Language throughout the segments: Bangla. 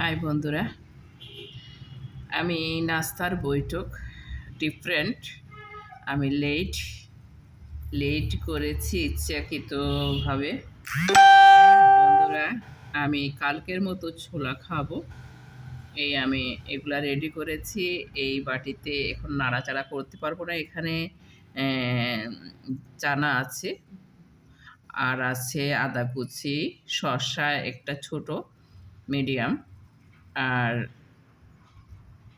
হাই বন্ধুরা, আমি নাস্তার বৈঠক ডিফারেন্ট আমি লেট লেট করেছি ইচ্ছাকৃতভাবে। বন্ধুরা, আমি কালকের মতো ছোলা খাব। এই আমি এগুলা রেডি করেছি, এই বাটিতে এখন নাড়াচাড়া করতে পারব না, এখানে চানা আছে, আর আছে আদা কুচি, শসা একটা ছোট মিডিয়াম আর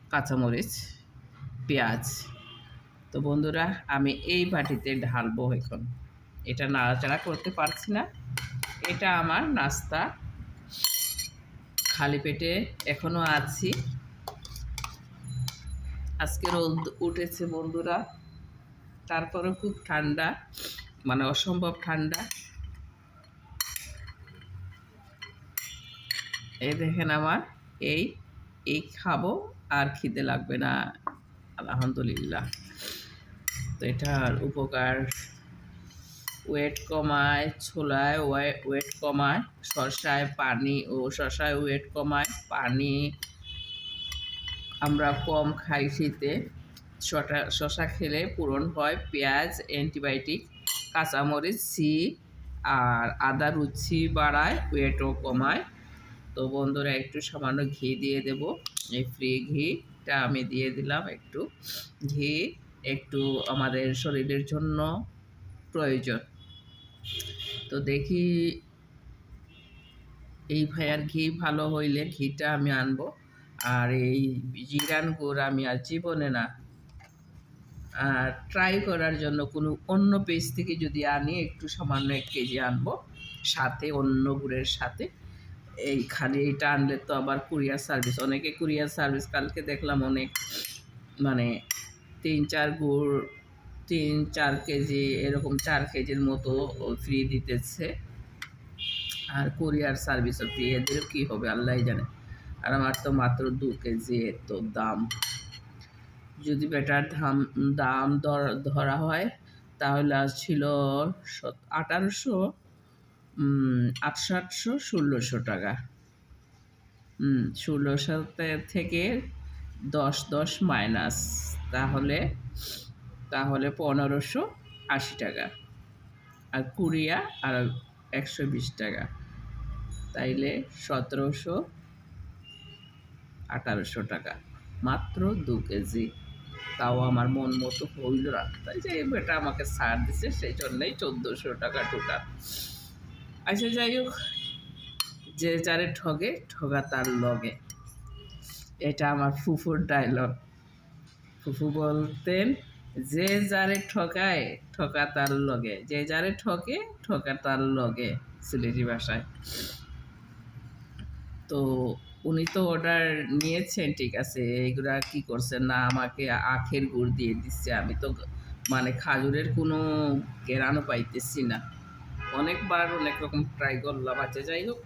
কাঁচামরিচ, পেঁয়াজ। তো বন্ধুরা, আমি এই বাটিতে ঢালবো এখন। এটা নাড়াচাড়া করতে পারছি না। এটা আমার নাস্তা। খালি পেটে এখনও আছি। আজকে রোদ উঠেছে বন্ধুরা। তারপরে খুব ঠান্ডা মানে অসম্ভব ঠান্ডা। এই দেখেন আমার এই এই খাব আর খিদে লাগবে না। আলহামদুলিল্লাহ। তো এটার উপকার। ওয়েট কমায়, ছোলায় ওয়েট কমায় শসায় পানি ও শসায় ওয়েট কমায়, পানি আমরা কম খাই শীতে। শসা শশা খেলে পূরণ হয় পেঁয়াজ, অ্যান্টিবায়োটিক, কাঁচামরিচ সি আর আদা রুচি বাড়ায়, ওয়েটও কমায়। তো বন্ধুরা একটু সামান্য ঘি দিয়ে দেব। এই ফ্রি ঘিটা আমি দিয়ে দিলাম একটু। ঘি একটু আমাদের শরীরের জন্য প্রয়োজন। তো দেখি এই ভাইয়ার ঘি ভালো হইলে ঘিটা আমি আনব। আর এই জিরান গুড় আমি আর জীবনে না, আর ট্রাই করার জন্য কোনো অন্য পেজ থেকে যদি আনি একটু সামান্য এক কেজি আনব। সাথে অন্য গুড়ের সাথে। এই খালি এটা আনলে তো আবার কুরিয়ার সার্ভিস। অনেকে কুরিয়ার সার্ভিস কালকে দেখলাম অনেক মানে তিন চার গুড়, তিন চার কেজি এরকম চার কেজির মতো ফ্রি দিতেছে। আর কুরিয়ার সার্ভিসও ফ্রি। এদের কী হবে আল্লাহ জানে। আর আমার তো মাত্র দু কেজি এত দাম। যদি বেটার দাম দাম ধরা হয়, তাহলে ছিল আঠারোশো আটশো, ষোলোশো টাকা। হুম ষোলোশো থেকে দশ দশ মাইনাস, তাহলে তাহলে পনেরোশো আশি টাকা। আর কুড়িয়া, আর একশো বিশ টাকা। তাইলে সতেরোশো আঠারোশো টাকা। মাত্র দু কেজি। তাও আমার মন মতো হইল তাই যে বেটা আমাকে ছাড় দিছে, সেই জন্যই চোদ্দোশো টাকা টোটাল আচ্ছা যাই হোক। যে যারে ঠগে, ঠগা তার লগে। এটা আমার ফুফুর ডায়লগ ফুফু বলতেন, যে যারে ঠকায় ঠকা তার লগে। যে যারে ঠকে ঠকা তার লগে। সিলেটি ভাষায়। তো উনি তো অর্ডার নিয়েছেন, ঠিক আছে, এইগুলা কি করছেন না, আমাকে আখের গুড় দিয়ে দিচ্ছে। আমি তো মানে খাজুরের কোনো কেরানো পাইতেছি না। অনেকবার অনেক রকম ট্রাই করলাম। আছে যাই হোক।